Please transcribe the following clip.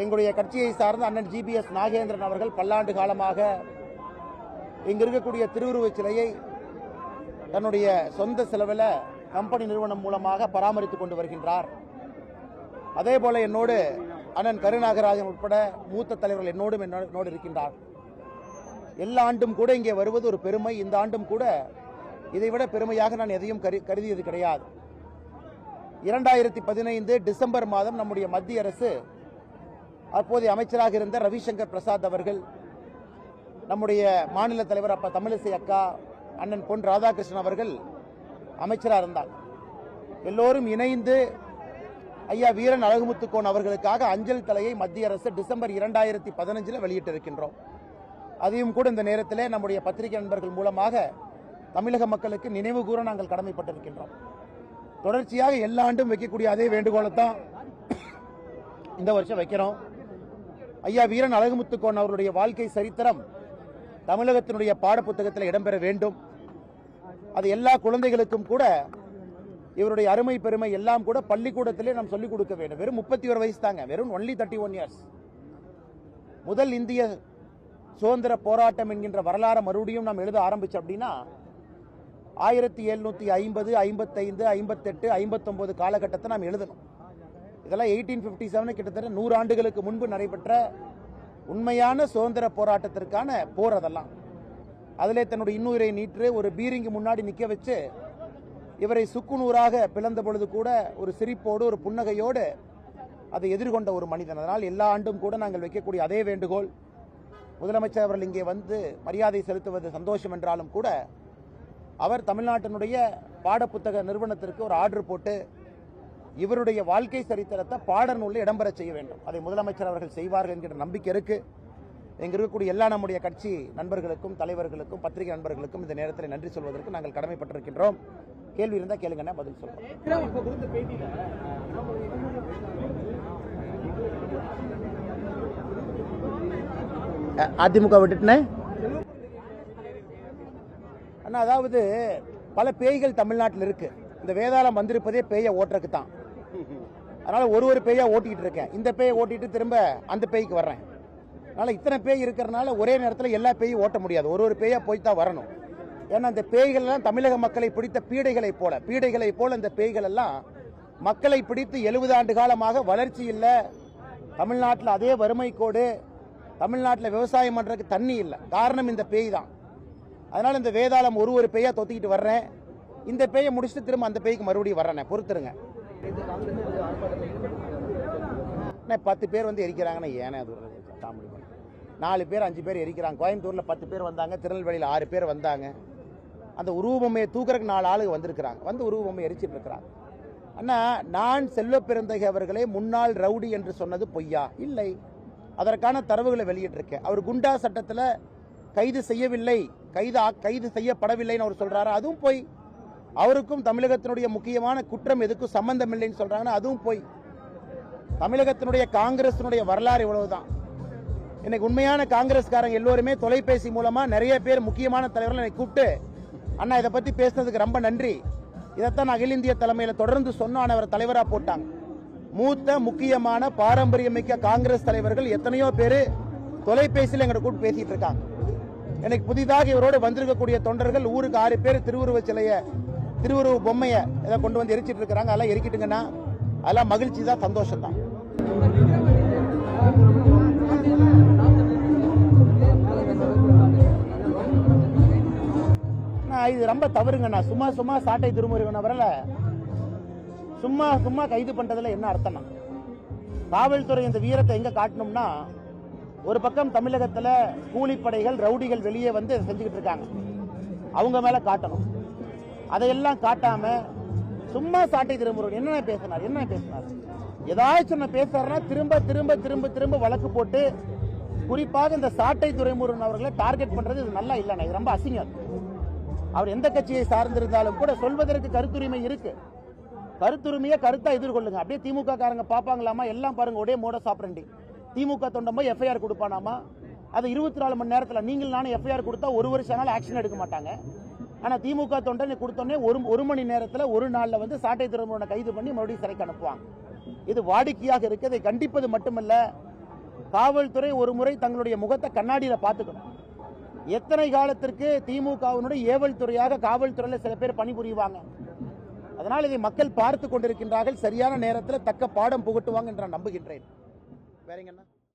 எங்களுடைய கட்சியை சார்ந்த அண்ணன் ஜிபிஎஸ் நாகேந்திரன் அவர்கள் பல்லாண்டு காலமாக இங்கு இருக்கக்கூடிய திருவுருவச் சிலையை தன்னுடைய சொந்த செலவில் கம்பெனி நிறுவனம் மூலமாக பராமரித்துக் கொண்டு வருகின்றார். அதே போல என்னோடு அண்ணன் கருநாகராஜன் உட்பட மூத்த தலைவர்கள் என்னோடும் என்னோடு என்னோடு இருக்கின்றார். எல்லா ஆண்டும் கூட இங்கே வருவது ஒரு பெருமை. இந்த ஆண்டும் கூட இதைவிட பெருமையாக நான் எதையும் கரு கருதியது கிடையாது. இரண்டாயிரத்தி பதினைந்து டிசம்பர் மாதம் நம்முடைய மத்திய அரசு அப்போதைய அமைச்சராக இருந்த ரவிசங்கர் பிரசாத் அவர்கள் நம்முடைய மாநில தலைவர் அப்பா தமிழிசை அக்கா அண்ணன் பொன் ராதாகிருஷ்ணன் அவர்கள் அமைச்சராக இருந்தார். எல்லோரும் இணைந்து ஐயா வீரன் அழகுமுத்துக்கோன் அவர்களுக்காக அஞ்சல் தலையை மத்திய அரசு டிசம்பர் இரண்டாயிரத்தி பதினஞ்சில் வெளியிட்டிருக்கின்றோம். அதையும் கூட இந்த நேரத்தில் நம்முடைய பத்திரிகை நண்பர்கள் மூலமாக தமிழக மக்களுக்கு நினைவு கூற நாங்கள் கடமைப்பட்டிருக்கின்றோம். தொடர்ச்சியாக எல்லா ஆண்டும் வைக்கக்கூடிய அதே வேண்டுகோளை தான் இந்த வருஷம் வைக்கிறோம். ஐயா வீரன் அழகுமுத்துக்கோன் அவருடைய வாழ்க்கை சரித்திரம் தமிழகத்தினுடைய பாடப்புத்தகத்தில் இடம்பெற வேண்டும். அது எல்லா குழந்தைகளுக்கும் கூட இவருடைய அருமை பெருமை எல்லாம் கூட பள்ளிக்கூடத்திலே நாம் சொல்லிக் கொடுக்க வேண்டும். வெறும் முப்பத்தி ஒரு வயசு தாங்க. வெறும் ஒன்லி தேர்ட்டி ஒன் இயர்ஸ் முதல் இந்திய சுதந்திர போராட்டம் என்கின்ற வரலாறு மறுபடியும் நாம் எழுத ஆரம்பிச்சு அப்படின்னா ஆயிரத்தி எழுநூத்தி ஐம்பது ஐம்பத்தைந்து ஐம்பத்தெட்டு ஐம்பத்தொன்பது காலகட்டத்தை நாம் எழுதணும். இதெல்லாம் எயிட்டீன் ஃபிஃப்டி செவன் கிட்டத்தட்ட நூறு ஆண்டுகளுக்கு முன்பு நடைபெற்ற உண்மையான சுதந்திர போராட்டத்திற்கான போர் அதெல்லாம். அதிலே தன்னுடைய இன்னுயிரை நீற்று ஒரு பீரிங்கு முன்னாடி நிற்க வச்சு இவரை சுக்குநூறாக பிளந்த பொழுது கூட ஒரு சிரிப்போடு ஒரு புன்னகையோடு அதை எதிர்கொண்ட ஒரு மனிதன். அதனால் எல்லா ஆண்டும் கூட நாங்கள் வைக்கக்கூடிய அதே வேண்டுகோள் முதலமைச்சர் அவர்கள் இங்கே வந்து மரியாதை செலுத்துவது சந்தோஷம் என்றாலும் கூட அவர் தமிழ்நாட்டினுடைய பாடப்புத்தக நிறுவனத்திற்கு ஒரு ஆர்டர் போட்டு இவருடைய வாழ்க்கை சரித்திரத்தை பாட நூலில் இடம்பெற செய்ய வேண்டும். அதை முதலமைச்சர் அவர்கள் செய்வார்கள் என்கிற நம்பிக்கை இருக்கு. இங்க இருக்கக்கூடிய எல்லா நம்முடைய கட்சி நண்பர்களுக்கும் தலைவர்களுக்கும் பத்திரிகை நண்பர்களுக்கும் இந்த நேரத்தில் நன்றி சொல்வதற்கு நாங்கள் கடமைப்பட்டிருக்கின்றோம். கேள்வி இருந்தால் கேளுங்கண்ணா பதில் சொல்றோம் அதிமுக விட்டுட்டுனே? அண்ணா அதாவது பல பேய்கள் தமிழ்நாட்டில் இருக்கு. இந்த வேதாளம் வந்திருப்பதே பேயை ஓட்டுறதுக்கு தான் அதனால ஒரு ஒரு பேயா ஓட்டிக்கிட்டு இருக்கேன். இந்த பேயை ஓட்டிட்டு திரும்ப அந்த பேய்க்கு வர்றேன். அதனால இத்தனை பேய் இருக்கிறனால ஒரே நேரத்தில் எல்லா பேயும் ஓட்ட முடியாது. ஒரு ஒரு பேயா போய் தான் வரணும். ஏன்னா இந்த பேய்கள் எல்லாம் தமிழக மக்களை பிடித்த பீடைகளை போல பீடைகளை போல இந்த பேய்கள் எல்லாம் மக்களை பிடித்து எழுபது ஆண்டு காலமாக வளர்ச்சி இல்லை. தமிழ்நாட்டில் அதே வறுமை கோடு தமிழ்நாட்டில் விவசாயம் பண்றதுக்கு தண்ணி இல்லை. காரணம் இந்த பேய் தான். அதனால இந்த வேதாளம் ஒரு ஒரு பேயா தொத்திக்கிட்டு வர்றேன். இந்த பேயை முடிச்சுட்டு திரும்ப அந்த பேய்க்கு மறுபடியும் வர்றேன். பொறுத்துருங்க. பத்து பேர் வந்து எரிக்கிறாங்கன்னா ஏனே அது நாலு பேர் அஞ்சு பேர் எரிக்கிறாங்க. கோயம்புத்தூரில் பத்து பேர் வந்தாங்க. திருநெல்வேலியில் ஆறு பேர் வந்தாங்க. அந்த உருவமையை தூக்கிறதுக்கு நாலு ஆளுங்க வந்திருக்கிறாங்க. வந்து உருவபொம்மை எரிச்சிட்டு இருக்கிறாங்க. அண்ணா நான் செல்வ பெருந்தகை அவர்களே முன்னாள் ரவுடி என்று சொன்னது பொய்யா? இல்லை. அதற்கான தரவுகளை வெளியிட்டிருக்கேன். அவர் குண்டா சட்டத்தில் கைது செய்யவில்லை. கைது கைது செய்யப்படவில்லைன்னு அவர் சொல்கிறாரு அதுவும் பொய். அவருக்கும் தமிழகத்தினுடைய முக்கியமான குற்றம் எதுக்கும் சம்பந்தம் இல்லைன்னு சொல்றாங்கன்னா அதுவும் போய். தமிழகத்தினுடைய காங்கிரசினுடைய வரலாறு இவ்வளவுதான். இன்னைக்கு உண்மையான காங்கிரஸ்காரங்க எல்லோருமே தொலைபேசி மூலமா நிறைய பேர் முக்கியமான தலைவர்கள் என்னை கூப்பிட்டு அண்ணா இதை பத்தி பேசுனதுக்கு ரொம்ப நன்றி. இதைத்தான் அகில இந்திய தலைமையில தொடர்ந்து சொன்னான் அவர் தலைவரா போட்டாங்க. மூத்த முக்கியமான பாரம்பரியமிக்க காங்கிரஸ் தலைவர்கள் எத்தனையோ பேர் தொலைபேசியில் எங்களை கூப்பிட்டு பேசிட்டு இருக்காங்க. எனக்கு புதிதாக இவரோடு வந்திருக்கக்கூடிய தொண்டர்கள் ஊருக்கு ஆறு பேர் திருவுருவ சிலையை திருவுருவ பொம்மையை இதை கொண்டு வந்து எரிச்சிட்டு இருக்கிறாங்க. அதெல்லாம் எரிக்கிட்டுங்கன்னா அதெல்லாம் மகிழ்ச்சி தான் சந்தோஷம் தான். இது ரொம்ப தவறுங்கண்ணா. சும்மா சும்மா சாட்டை திருமுருகனவரில் சும்மா சும்மா கைது பண்ணுறதுல என்ன அர்த்தம்னா காவல்துறை இந்த வீரத்தை எங்கே காட்டணும்னா ஒரு பக்கம் தமிழகத்தில் கூலிப்படைகள் ரவுடிகள் வெளியே வந்து செஞ்சுக்கிட்டு இருக்காங்க. அவங்க மேலே காட்டணும். அதையெல்லாம் காட்டாம சும்மா சாட்டை திரும்புறவர் என்னென்ன பேசினார் என்ன பேசினார் ஏதாச்சும் நான் பேசுறாருன்னா திரும்ப திரும்ப திரும்ப திரும்ப வழக்கு போட்டு குறிப்பாக இந்த சாட்டை துறைமுருகன் அவர்களை டார்கெட் பண்றது இது நல்லா இல்லைண்ணா. இது ரொம்ப அசிங்கம். அவர் எந்த கட்சியை சார்ந்திருந்தாலும் கூட சொல்வதற்கு கருத்துரிமை இருக்கு. கருத்துரிமையை கருத்தா எதிர்கொள்ளுங்க. அப்படியே திமுக காரங்க பாப்பாங்களாமா எல்லாம் பாருங்க ஒரே மோட சாப்பிடண்டி திமுக தொண்டம் போய் எஃப்ஐஆர் கொடுப்பானாமா? அது இருபத்தி நாலு மணி நேரத்தில் நீங்கள் நானும் எஃப்ஐஆர் கொடுத்தா ஒரு வருஷம் ஆக்ஷன் எடுக்க மாட்டாங்க. ஆனா திமுக தொண்டனை கொடுத்தோன்னே ஒரு ஒரு மணி நேரத்தில் ஒரு நாள்ல வந்து சாட்டை திருமணம் கைது பண்ணி மறுபடியும் சிறைக்கு அனுப்புவாங்க. இது வாடிக்கையாக இருக்கு. இதை கண்டிப்பது மட்டுமல்ல காவல்துறை ஒரு முறை தங்களுடைய முகத்தை கண்ணாடியில பார்த்துக்கணும். எத்தனை காலத்திற்கு திமுகவினுடைய ஏவல் துறையாக காவல்துறையில் சில பேர் பணிபுரிவாங்க. அதனால் இதை மக்கள் பார்த்து கொண்டிருக்கின்றார்கள். சரியான நேரத்தில் தக்க பாடம் புகட்டுவாங்க என்று நான் நம்புகின்றேன். வேறங்க என்ன